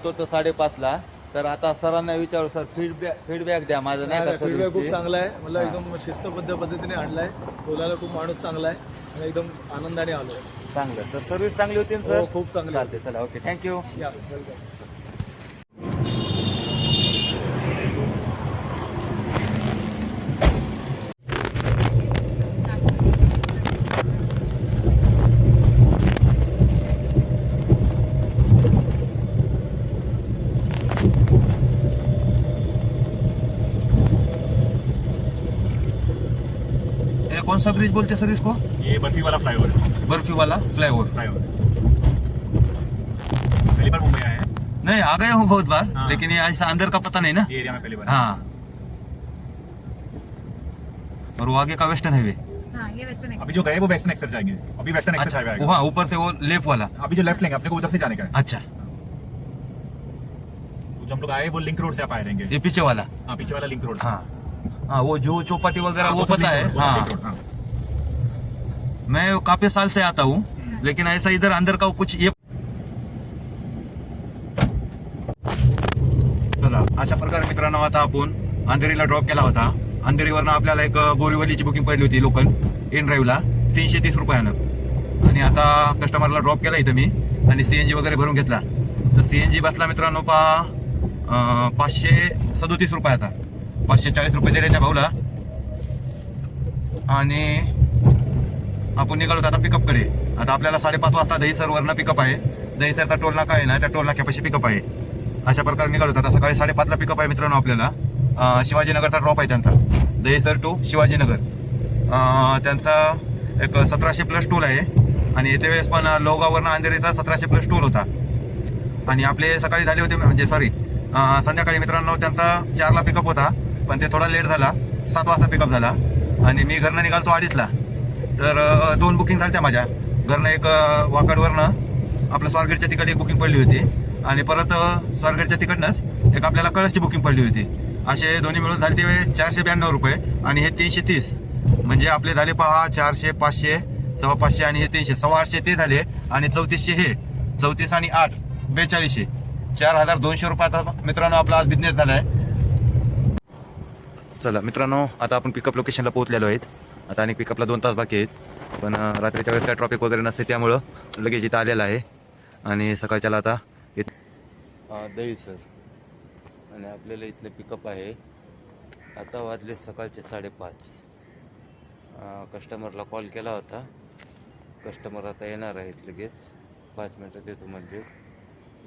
तो तर साडेपाचला. तर आता सरांना विचारू सर फीडबॅक फीडबॅक द्या माझं नाही का फीडबॅक खूप? चांगला आहे. मला एकदम शिस्तबद्ध पद्धतीने आणलाय. बोलायला खूप माणूस चांगला आहे. आणि एकदम आनंदाने आलो चांगलं. तर सर्व्हिस चांगली होती ना सर? हो, खूप चांगली चालते चला ओके थँक्यू या वेलकम कौन सा ब्रिज बोलते सर इसको? ये बर्फ़ी वाला फ्लाईओवर बर्फ़ी वाला फ्लाईओवर फ्लाईओवर पहली बार मुंबई आए हैं। नहीं आ गया हूँ बहुत बार हाँ। लेकिन ये ऐसा अंदर का पता नहीं ना। ये एरिया में पहली बार। हाँ। और वो आगे का वेस्टर्न हाईवे हाँ ये वेस्टर्न अभी जो गए वो वेस्टर्न एक्सप्रेस जाएँगे। अभी वेस्टर्न एक्सप्रेस हाईवे आएगा। वहाँ ऊपर से वो लेफ़्ट वाला। अभी जो लेफ़्ट लेंगे अपने को उधर से जाने का है। अच्छा। वो जो हम लोग आए वो लिंक रोड से आप आए रहेंगे। ये पीछे वाला। हाँ पीछे वाला लिंक रोड हाँ। हाँ वो जो चौपाटी वगैरह हाँ, वो पता है। हाँ। हाँ। मैं काफी साल से आता हूँ लेकिन ऐसा इधर अंदर का कुछ ये चला अशा प्रकारे मित्रांनो आता आपण अंधेरीला ड्रॉप केला होता. अंधेरीवरनं आपल्याला एक बोरीवलीची बुकिंग पडली होती लोकल इन ड्राईव्हला तीनशे तीस रुपयानं. आणि आता कस्टमरला ड्रॉप केला इथं मी आणि सीएनजी वगैरे भरून घेतला. तर सीएनजी बसला मित्रांनो पा पाचशे सदोतीस रुपयाचा. पाचशे चाळीस रुपये दिले त्या भाऊला. आणि आपण निघालो आता पिकअपकडे आता आपल्याला साडेपाच वाजता दहीसरवरनं पिकअप आहे. दहीसरचा टोल नाका आहे ना त्या टोल नाक्यापाशी पिकअप आहे. अशा प्रकारे निघालो आता सकाळी साडेपाचला पिकअप आहे मित्रांनो आपल्याला. शिवाजीनगरचा ड्रॉप आहे त्यांचा. दहीसर टू शिवाजीनगर. त्यांचा एक सतराशे प्लस टोल आहे. आणि येते वेळेस पण लोगावरनं अंधेरीचा सतराशे प्लस टोल होता. आणि आपले सकाळी झाले होते म्हणजे सॉरी संध्याकाळी मित्रांनो त्यांचा चारला पिकअप होता. पण ते थोडा लेट झाला. सात वाजता पिकअप झाला. आणि मी घरनं निघालतो अडीचला. तर दोन बुकिंग झाल्या माझ्या. घरनं एक वाकडवरनं आपलं स्वारगेटच्या तिकडे एक बुकिंग पडली होती. आणि परत स्वारगडच्या स्वारगेटच्या तिकडनंच एक आपल्याला कळसची बुकिंग पडली होती. असे दोन्ही मिळून झाले ते चारशे ब्याण्णव रुपये आणि हे तीनशे तीस. म्हणजे आपले झाले पहा चारशे पाचशे सव्वा पाचशे आणि हे तीनशे. सव्वा आठशे ते झाले आणि चौतीसशे हे. चौतीस आणि आठ बेचाळीसशे. चार हजार दोनशे रुपयाचा मित्रांनो आपला आज बिझनेस आहे चला मित्रांनो आता आपण पिकअप लोकेशनला पोहोचलेलो आहेत. आता आणि पिकअपला दोन तास बाकी आहेत. पण रात्रीच्या वेळेस काय ट्रॉफिक वगैरे नसते त्यामुळं लगेच इथं आलेलं आहे. आणि सकाळच्याला आता येत दही सर. आणि आपल्याला इथलं पिकअप आहे. आता वाजले सकाळचे साडेपाच. कस्टमरला कॉल केला होता. कस्टमर आता येणार आहेत लगेच. पाच मिनटात येतो म्हणजे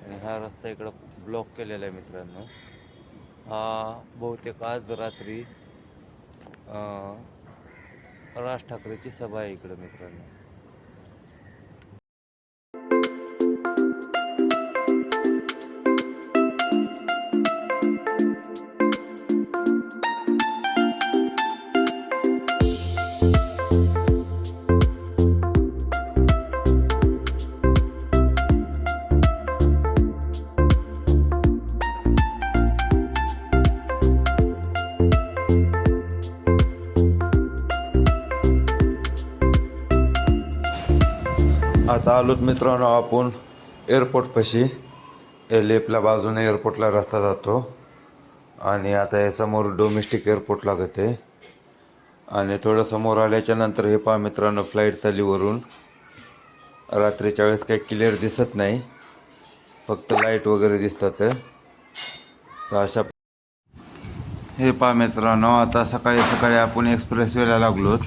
आणि हा रस्ता इकडं ब्लॉक केलेला आहे मित्रांनो. हा बहुतेक आज रात्री राज ठाकरेची सभा आहे इकडं मित्रांनो. आता आलोत मित्रांनो आपण एअरपोर्टपाशी हे लेपला बाजूने एअरपोर्टला रस्ता जातो. आणि आता हे समोर डोमेस्टिक एअरपोर्ट लागत आहे. आणि थोडं समोर आल्याच्यानंतर हे पहा मित्रांनो फ्लाईट चालीवरून रात्रीच्या वेळेस काही क्लिअर दिसत नाही. फक्त लाइट वगैरे दिसतात. तर अशा हे पहा मित्रांनो आता सकाळी सकाळी आपण एक्सप्रेसवेला लागलोत.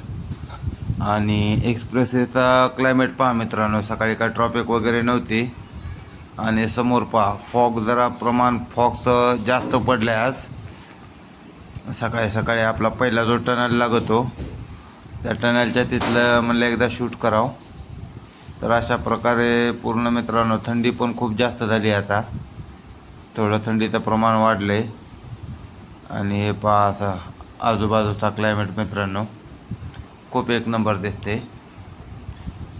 आणि एक्सप्रेसवेचा क्लायमेट पहा मित्रांनो सकाळी काय ट्रॉफिक वगैरे नव्हती. आणि समोर पहा फॉग जरा प्रमाण फॉगचं जास्त पडलं आहे आज. सकाळी सकाळी आपला पहिला जो टनल लागतो त्या टनलच्या तिथलं म्हणलं एकदा शूट करावं. तर अशा प्रकारे पूर्ण मित्रांनो थंडी पण खूप जास्त झाली आहे आता. थोडं थंडीचं प्रमाण वाढलं आहे आणि हे पहा असा आजूबाजूचा क्लायमेट मित्रांनो. खूप एक नंबर दिसते.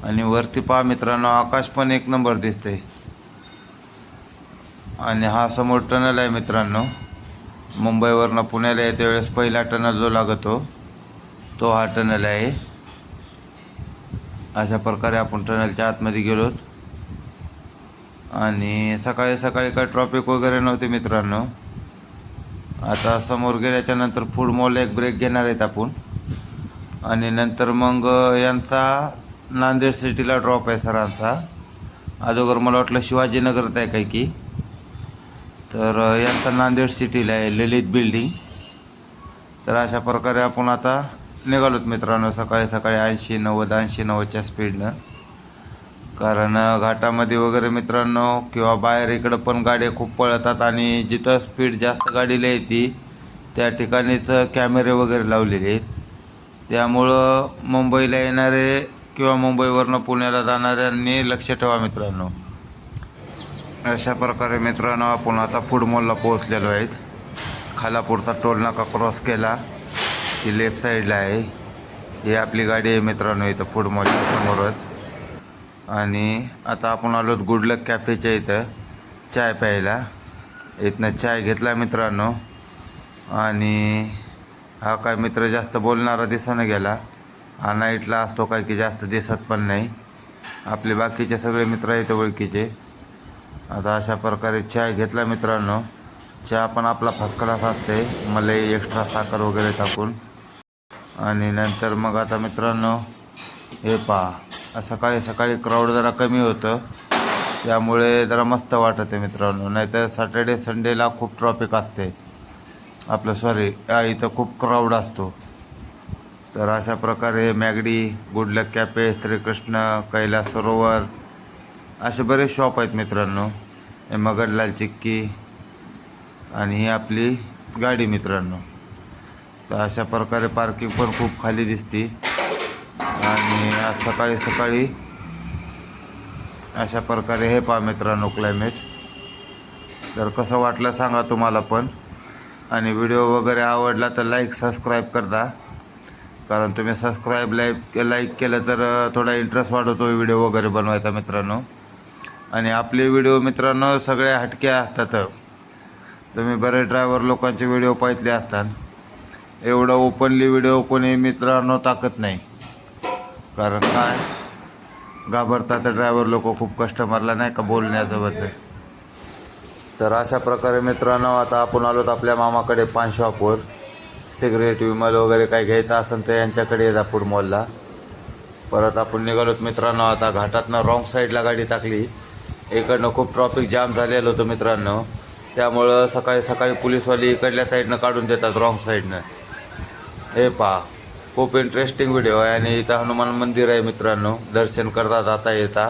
आणि वरती पहा मित्रांनो आकाश पण एक नंबर दिसते. आणि हा समोर टनल आहे मित्रांनो. मुंबईवरनं पुण्याला येते वेळेस पहिला टनल जो लागतो तो हा टनल आहे. अशा प्रकारे आपण टनलच्या आतमध्ये गेलो. आणि सकाळी सकाळी काय ट्रॉफिक वगैरे नव्हते मित्रांनो. आता समोर गेल्याच्यानंतर फूड मॉल एक ब्रेक घेणार आहेत आपण. आणि नंतर मग यांचा नांदेड सिटीला ड्रॉप आहे सरांचा. अगोदर मला वाटलं शिवाजीनगरात आहे काही की. तर यांचा नांदेड सिटीला आहे ललित बिल्डिंग तर अशा प्रकारे आपण आता निघालोत मित्रांनो सकाळी सकाळी ऐंशी नव्वद ऐंशी नव्वदच्या स्पीडनं कारण घाटामध्ये वगैरे मित्रांनो किंवा बाहेर इकडं पण गाड्या खूप पळतात आणि जिथं स्पीड जास्त गाडीला येते त्या ठिकाणीच कॅमेरे वगैरे लावलेले आहेत. त्यामुळं मुंबईला येणारे किंवा मुंबईवरनं पुण्याला जाणाऱ्यांनी लक्ष ठेवा मित्रांनो. अशा प्रकारे मित्रांनो आपण आता फूड मॉलला पोहोचलेलो आहेत. खालापूरचा टोल नाका क्रॉस केला. की लेफ्ट साईडला आहे. ही आपली गाडी आहे मित्रांनो इथं फूड मॉलच्या समोरच. आणि आता आपण आलो गुडलक कॅफेच्या इथं. चाय प्यायला. इथनं चाय घेतला मित्रांनो. आणि हा काय मित्र जास्त बोलणारा दिसानं गेला. हा नाईटला असतो काय की जास्त दिसत पण नाही. आपले बाकीचे सगळे मित्र आहेत ओळखीचे. आता अशा प्रकारे चाय घेतला मित्रांनो. चहा पण आपला फसकडाच असते मलाई एक्स्ट्रा साखर वगैरे टाकून. आणि नंतर मग आता मित्रांनो हे पहा सकाळी सकाळी क्राऊड जरा कमी होतं. त्यामुळे जरा मस्त वाटत आहे मित्रांनो. नाहीतर सॅटर्डे संडेला खूप ट्रॉफिक असते आपलं सॉरी इथं खूप क्राऊड असतो. तर अशा प्रकारे मॅगडी good luck cafe Shrikrishna Kailas Sarovar असे बरेच शॉप आहेत मित्रांनो. हे मगडलाल चिक्की आणि ही आपली गाडी मित्रांनो. तर अशा प्रकारे पार्किंग पण खूप खाली दिसती. आणि आज सकाळी सकाळी अशा प्रकारे हे पहा मित्रांनो क्लायमेट तर कसं वाटलं सांगा तुम्हाला पण. आणि व्हिडिओ वगैरे आवडला तर लाईक सबस्क्राईब करता. कारण तुम्ही सबस्क्राईब लाईक लाईक केलं तर थोडा इंटरेस्ट वाढवतो व्हिडिओ वगैरे बनवायचा मित्रांनो. आणि आपले व्हिडिओ मित्रांनो सगळे हटके असतात. तुम्ही बरे ड्रायव्हर लोकांचे व्हिडिओ पाहितले असतात. एवढं ओपनली व्हिडिओ कोणी मित्रांनो टाकत नाही. कारण काय? घाबरतात ड्रायव्हर लोक खूप कस्टमरला नाही का? बोलण्याचं बद्दल तर अशा प्रकारे मित्रांनो आता आपण आलोत आपल्या मामाकडे पान शॉपवर सिगरेट विमल वगैरे काही घ्यायचं असेल तर यांच्याकडे येतात फूड मॉलला परत आपण निघालोत मित्रांनो आता घाटातनं रॉंग साईडला गाडी टाकली. इकडनं खूप ट्रॉफिक जाम झालेलं होतं मित्रांनो. त्यामुळं सकाळी सकाळी पोलीसवाली इकडल्या साईडनं काढून देतात रॉंग साईडनं हे पहा खूप इंटरेस्टिंग व्हिडिओ आहे आणि इथं हनुमान मंदिर आहे मित्रांनो. दर्शन करता जाता येता.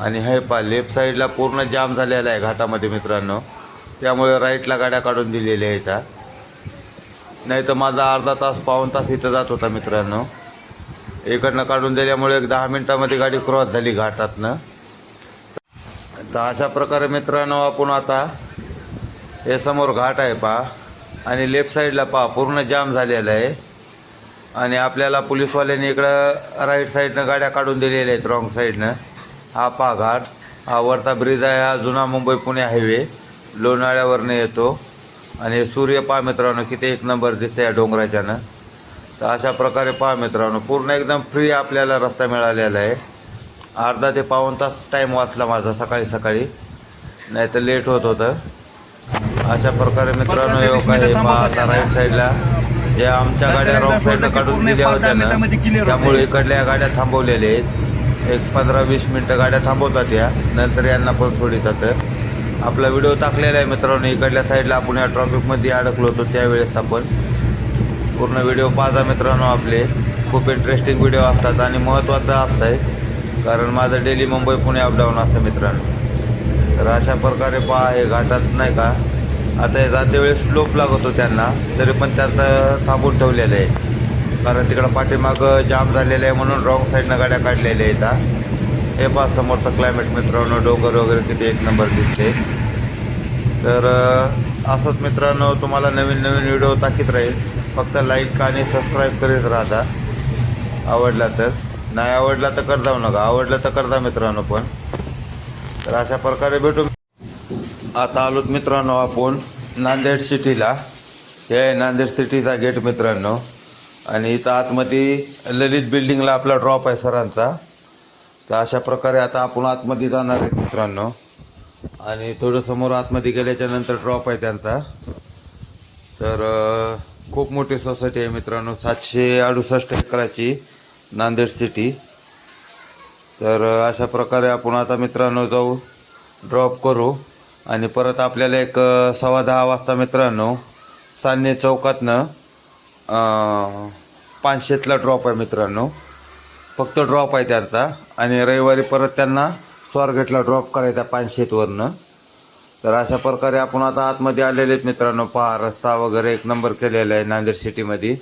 आणि हे पहा लेफ्ट साईडला पूर्ण जाम झालेला आहे घाटामध्ये मित्रांनो. त्यामुळे राईटला गाड्या काढून दिलेल्या आहेत इथं. नाही तर माझा अर्धा तास पाऊण तास इथं जात होता मित्रांनो. इकडनं काढून दिल्यामुळे एक दहा मिनटामध्ये गाडी क्रॉस झाली घाटातनं. तर अशा प्रकारे मित्रांनो आपण आता हे समोर घाट आहे पहा. आणि लेफ्ट साईडला पहा पूर्ण जाम झालेला आहे. आणि आपल्याला पोलीसवाल्यांनी इकडं राईट साईडनं गाड्या काढून दिलेल्या आहेत रॉंग साईडनं पहा घाट वरचा ब्रिज आहे. हा जुना मुंबई पुणे हायवे लोणाळ्यावरनं येतो. आणि सूर्य पहा मित्रांनो किती एक नंबर दिसते या डोंगराच्यानं. तर अशा प्रकारे पहा मित्रांनो पूर्ण एकदम फ्री आपल्याला रस्ता मिळालेला आहे. अर्धा ते पाऊण तास टाईम वाचला माझा सकाळी सकाळी. नाही तर लेट होत होतं. अशा प्रकारे मित्रांनो हे काय पहा आता राईट साईडला जे आमच्या गाड्या रॉंग साईडला काढून दिल्या होत्या ना त्यामुळे इकडल्या गाड्या थांबवलेल्या आहेत. एक पंधरा वीस मिनटं गाड्या थांबवतात या. नंतर यांना पण सोडितात. आपला व्हिडिओ टाकलेला आहे मित्रांनो इकडल्या साईडला आपण या ट्रॉफिकमध्ये अडकलो होतो त्यावेळेस आपण. पूर्ण व्हिडिओ पाहता मित्रांनो आपले. खूप इंटरेस्टिंग व्हिडिओ असतात आणि महत्त्वाचं असतं आहे कारण माझं डेली मुंबई पुणे अपडाऊन असतं मित्रांनो. तर अशा प्रकारे पहा हे घाटात नाही का? आता हे जाते वेळेस स्लोप लागत होतो त्यांना. तरी पण त्यात थांबून ठेवलेलं आहे. कारण तिकडं पाठीमागं जाम झालेलं आहे म्हणून रॉंग साईडनं गाड्या काढलेल्या आहेत हा. हे पहा समोरचं क्लायमेट मित्रांनो डोंगर वगैरे किती एक नंबर दिसते. तर असंच मित्रांनो तुम्हाला नवीन नवीन व्हिडिओ टाकीत राहील. फक्त लाईक आणि सबस्क्राईब करीत राहता. आवडला तर. नाही आवडला तर कर जाऊ नका. आवडलं तर करता मित्रांनो पण. तर अशा प्रकारे भेटू. आता आलोत मित्रांनो आपण नांदेड सिटीला हे नांदेड सिटीचा गेट मित्रांनो. आणि इथं आतमध्ये ललित बिल्डिंगला आपला ड्रॉप आहे सरांचा. तर अशा प्रकारे आता आपण आतमध्ये जाणार आहे मित्रांनो. आणि थोडं समोर आतमध्ये गेल्याच्यानंतर ड्रॉप आहे त्यांचा. तर खूप मोठी सोसायटी आहे मित्रांनो. सातशे अडुसष्ट एकराची नांदेड सिटी तर अशा प्रकारे आपण आता मित्रांनो जाऊ ड्रॉप करू. आणि परत आपल्याला एक सव्वा दहा वाजता मित्रांनो चांदणी चौकातनं पाचशेतला ड्रॉप आहे मित्रांनो. फक्त ड्रॉप आहे त्यांचा आणि रविवारी परत त्यांना स्वारगेटला ड्रॉप करायचा पाचशेतवरनं. तर अशा प्रकारे आपण आता आतमध्ये आलेले आहेत मित्रांनो. पहा रस्ता वगैरे एक नंबर केलेला आहे नांदेड सिटीमध्ये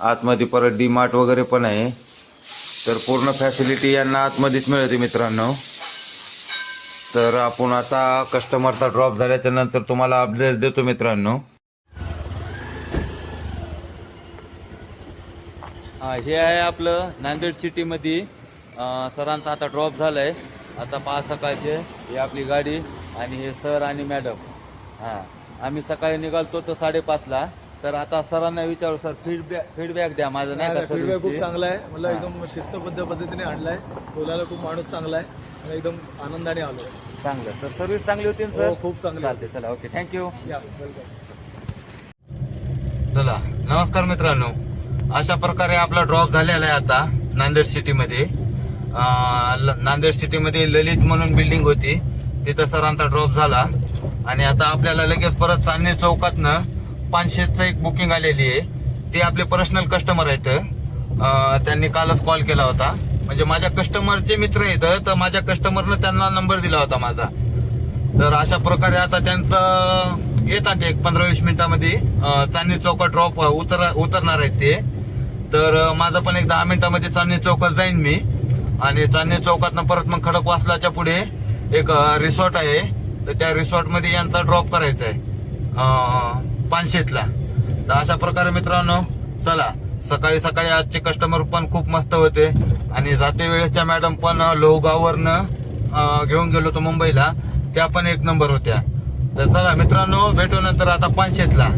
आतमध्ये परत डी मार्ट वगैरे पण आहे. तर पूर्ण फॅसिलिटी यांना आतमध्येच मिळते मित्रांनो. तर आपण आता कस्टमरचा ड्रॉप झाल्याच्यानंतर तुम्हाला अपडेट देतो मित्रांनो. हा, हे आहे आपलं नांदेड सिटीमध्ये सरांचा आता ड्रॉप झालाय. आता पाच सकाळचे ही आपली गाडी आणि हे सर आणि मॅडम हां आम्ही सकाळी निघालतो तर साडेपाचला तर आता सरांना विचारू सर फीडबॅक फीडबॅक द्या माझं नाही का फीडबॅक खूप? चांगला आहे. मला एकदम शिस्तबद्ध पद्धतीने आणलाय. बोलायला खूप माणूस चांगला आहे. एकदम आनंदाने आलो. चांगलं. तर सर्व्हिस चांगली होती ना हो सर? खूप चांगली चालते चला ओके थँक्यू या वेलकम चला नमस्कार मित्रांनो. अशा प्रकारे आपला ड्रॉप झालेला आहे आता नांदेड सिटीमध्ये ल- नांदेड सिटीमध्ये ललित म्हणून बिल्डिंग होती. तिथं सरांचा ड्रॉप झाला. आणि आता आपल्याला लगेच परत चांदणी चौकातनं पाचशेचं एक बुकिंग आलेली आहे. ते आपले पर्सनल कस्टमर आहेत. त्यांनी कालच कॉल केला होता. म्हणजे माझ्या कस्टमरचे मित्र आहेत तर माझ्या कस्टमरनं त्यांना नंबर दिला होता माझा. तर अशा प्रकारे आता त्यांचं येतात एक पंधरा वीस मिनिटामध्ये चांदणी चौकात ड्रॉप उतर उतरणार आहेत ते. तर माझं पण एक दहा मिनिटामध्ये चांदणी चौकात जाईन मी. आणि चांदणी चौकातनं परत मग खडक वासलाच्या पुढे एक रिसॉर्ट आहे. तर त्या रिसॉर्टमध्ये यांचा ड्रॉप करायचा आहे. पानशेतला. तर अशा प्रकारे मित्रांनो चला. सकाळी सकाळी आजचे कस्टमर पण खूप मस्त होते. आणि जाते वेळेसच्या मॅडम पण लोहगाववरनं घेऊन गेलो होतो मुंबईला त्या पण एक नंबर होत्या. तर चला मित्रांनो भेटू नंतर आता पाचशेतला